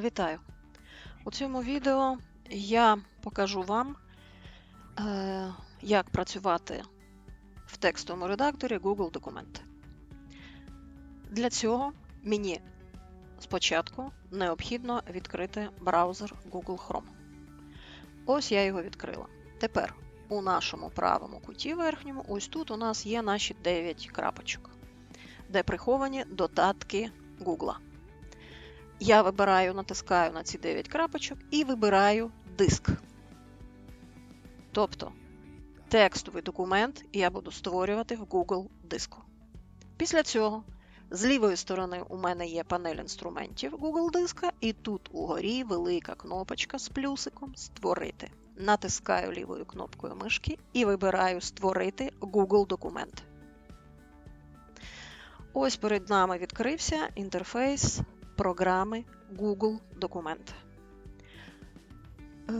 Вітаю! У цьому відео я покажу вам, е, як працювати в текстовому редакторі Google Документи. Для цього мені спочатку необхідно відкрити браузер Google Chrome. Ось я його відкрила. Тепер у нашому правому куті верхньому, ось тут у нас є наші 9 крапочок, де приховані додатки Google. Я вибираю, натискаю на ці 9 крапочок і вибираю диск. Тобто текстовий документ я буду створювати в Google диску. Після цього з лівої сторони у мене є панель інструментів Google диска, і тут угорі велика кнопочка з плюсиком Створити. Натискаю лівою кнопкою мишки і вибираю Створити Google документ. Ось перед нами відкрився інтерфейс програми Google Документ. Е,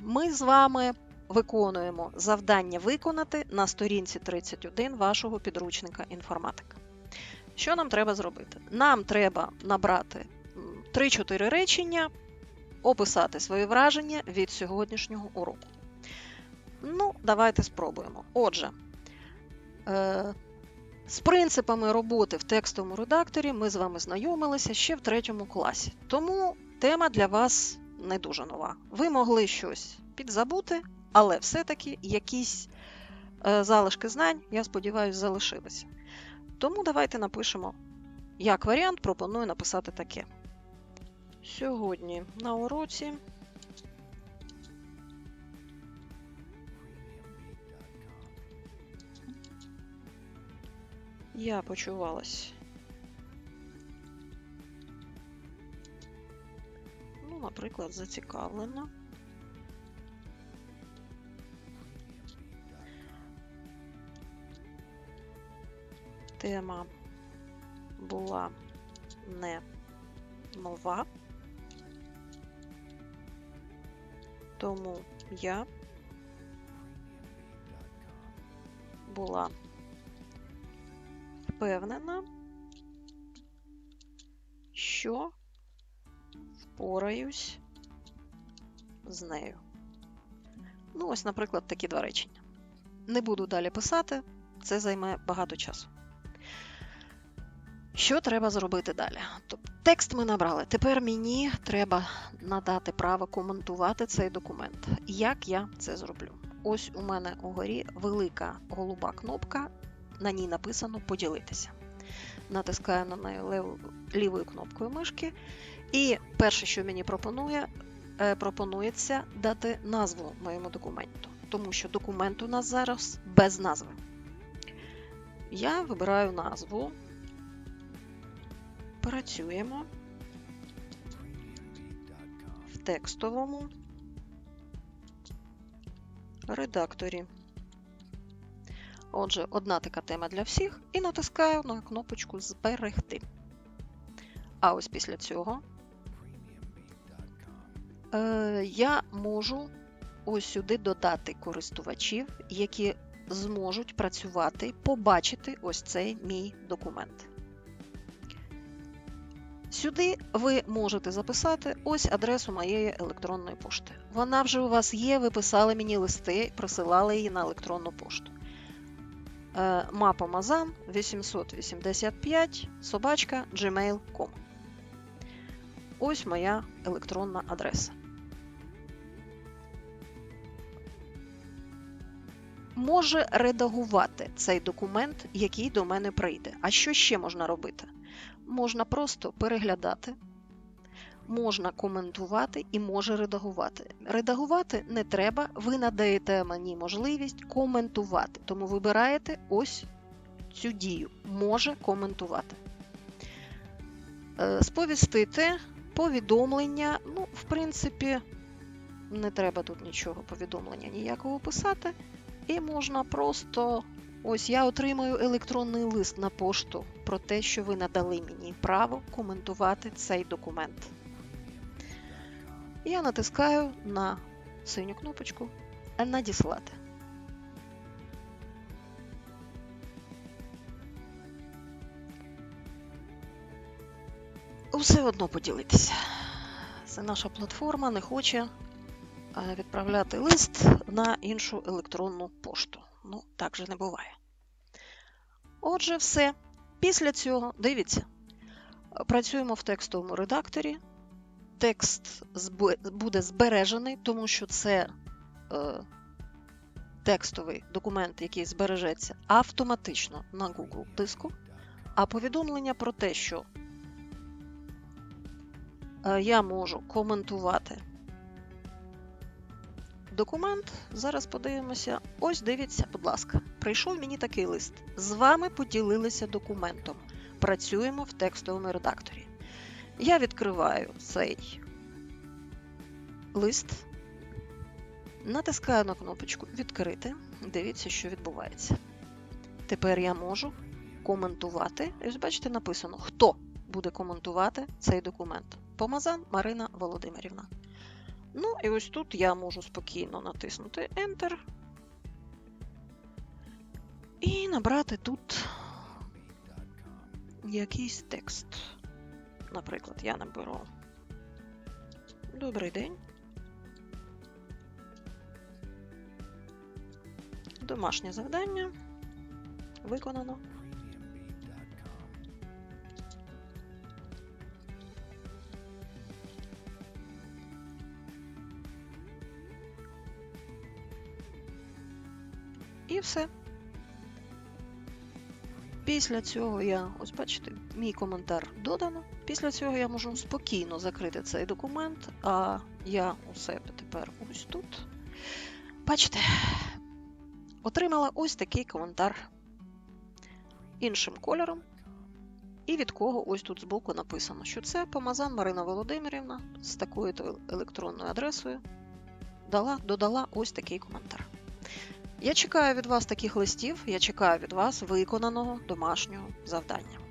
Ми з вами виконуємо завдання виконати на сторінці 31 вашого підручника інформатика. Що нам треба зробити? Нам треба набрати 3-4 речення, описати свої враження від сьогоднішнього уроку. Ну, давайте спробуємо. Отже, е, з принципами роботи в текстовому редакторі ми з вами знайомилися ще в третьому класі. Тому тема для вас не дуже нова. Ви могли щось підзабути, але все-таки якісь е, залишки знань, я сподіваюся, залишилися. Тому давайте напишемо, як варіант, пропоную написати таке. Сьогодні на уроці я почувалась. Ну, наприклад, зацікавлена. Тема була не нова, тому я була впевнена, що впораюсь з нею. Ну, ось, наприклад, такі два речення. Не буду далі писати, це займе багато часу. Що треба зробити далі? Тобто, текст ми набрали. Тепер мені треба надати право коментувати цей документ. Як я це зроблю? Ось у мене угорі велика голуба кнопка, на ній написано Поділитися. Натискаю на неї лев... лівою кнопкою мишки. І перше, що мені пропонує, е, пропонується дати назву моєму документу, тому що документ у нас зараз без назви. Я вибираю назву. Працюємо в текстовому редакторі. Отже, одна така тема для всіх, і натискаю на кнопочку Зберегти. А ось після цього е, я можу ось сюди додати користувачів, які зможуть працювати, побачити ось цей мій документ. Сюди ви можете записати ось адресу моєї електронної пошти. Вона вже у вас є, ви писали мені листи, присилали її на електронну пошту. Е, Мапа Мазан 885 собачка gmail.com. Ось моя електронна адреса. Може редагувати цей документ, який до мене прийде. А що ще можна робити? Можна просто переглядати, можна коментувати і може редагувати. Редагувати не треба, ви надаєте мені можливість коментувати. Тому вибираєте ось цю дію. Може коментувати. Е, Сповістити повідомлення. Ну, в принципі, не треба тут нічого повідомлення ніякого писати. І можна просто Ось я отримую електронний лист на пошту про те, що ви надали мені право коментувати цей документ. Я натискаю на синю кнопочку Надіслати. Все одно поділитися. Це наша платформа не хоче е, відправляти лист на іншу електронну пошту. Ну, так же не буває. Отже, все. Після цього, дивіться, працюємо в текстовому редакторі. Текст буде збережений, тому що це е, текстовий документ, який збережеться автоматично на Google диску. А повідомлення про те, що е, я можу коментувати документ, зараз подивимося. Ось дивіться, будь ласка, прийшов мені такий лист. З вами поділилися документом. Працюємо в текстовому редакторі. Я відкриваю цей лист, натискаю на кнопочку Відкрити. Дивіться, що відбувається. Тепер я можу коментувати. І ось бачите, написано, хто буде коментувати цей документ. Помазан Марина Володимирівна. Ну, і ось тут я можу спокійно натиснути Enter і набрати тут якийсь текст. Наприклад, я наберу Добрий день. Домашнє завдання виконано. І все. Після цього я, ось бачите, мій коментар додано. Після цього я можу спокійно закрити цей документ, а я у себе тепер ось тут. Бачите, отримала ось такий коментар іншим кольором. І від кого ось тут збоку написано, що це Помазан Марина Володимирівна з такою-то електронною адресою дала, додала ось такий коментар. Я чекаю від вас таких листів, я чекаю від вас виконаного домашнього завдання.